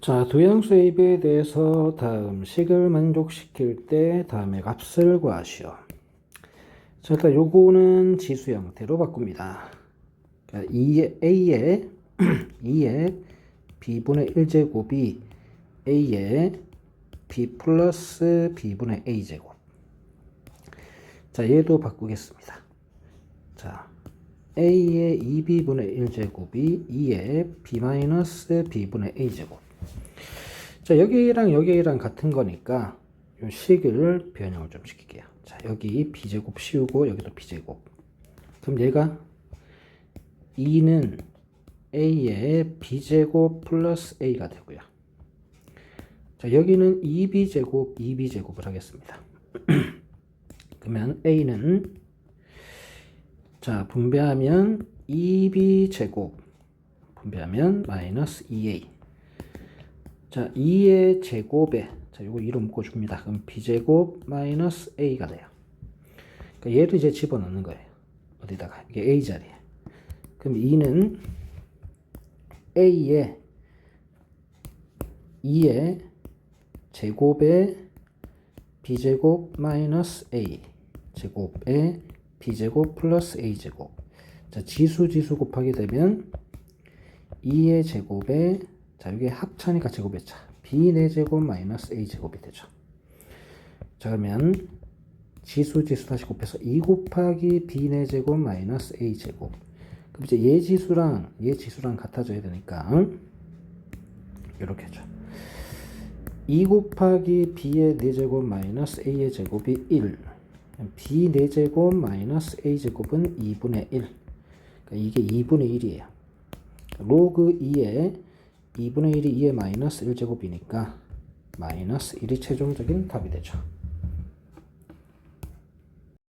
자, 도형수 AB에 대해서 다음 식을 만족시킬 때 다음의 값을 구하시오. 자, 일단 요거는 지수 형태로 바꿉니다. 그러니까 2의, A의 2의 B분의 1제곱이 A의 B 플러스 B분의 A제곱. 자, 얘도 바꾸겠습니다. 자, A의 2B분의 1제곱이 2의 B 마이너스 B분의 A제곱. 자, 여기랑 여기랑 같은 거니까 요 식을 변형을 좀 시킬게요. 자, 여기 B제곱 씌우고 여기도 B제곱. 그럼 얘가 2는 A의 B제곱 플러스 A가 되고요. 자, 여기는 2B제곱, 2B제곱을 하겠습니다. 그러면 A는 자, 분배하면 2B 제곱 분배하면 마이너스 2A 자, 2의 제곱에 자, 요거 2로 묶어 줍니다. 그럼 B제곱 마이너스 A가 돼요. 그러니까 얘를 이제 집어넣는 거예요. 어디다가 이게 A 자리에. 그럼 2는 A의 2의 제곱에 B제곱 마이너스 A 제곱에 B제곱 플러스 A제곱 자 지수 지수 곱하게 되면 2의 제곱에 자 이게 합차니까 제곱의 차 B 4제곱 마이너스 A제곱이 되죠. 자 그러면 지수 지수 다시 곱해서 2 곱하기 B 4제곱 마이너스 A제곱. 그럼 이제 얘 지수랑 얘 지수랑 같아져야 되니까 이렇게 하죠. 2 곱하기 b의 4제곱 마이너스 a의 제곱이 1 b 4제곱 마이너스 a제곱은 2분의 1 그러니까 이게 2분의 1이에요. 로그 2에 2분의 1이 2의 마이너스 1제곱이니까 마이너스 1이 최종적인 답이 되죠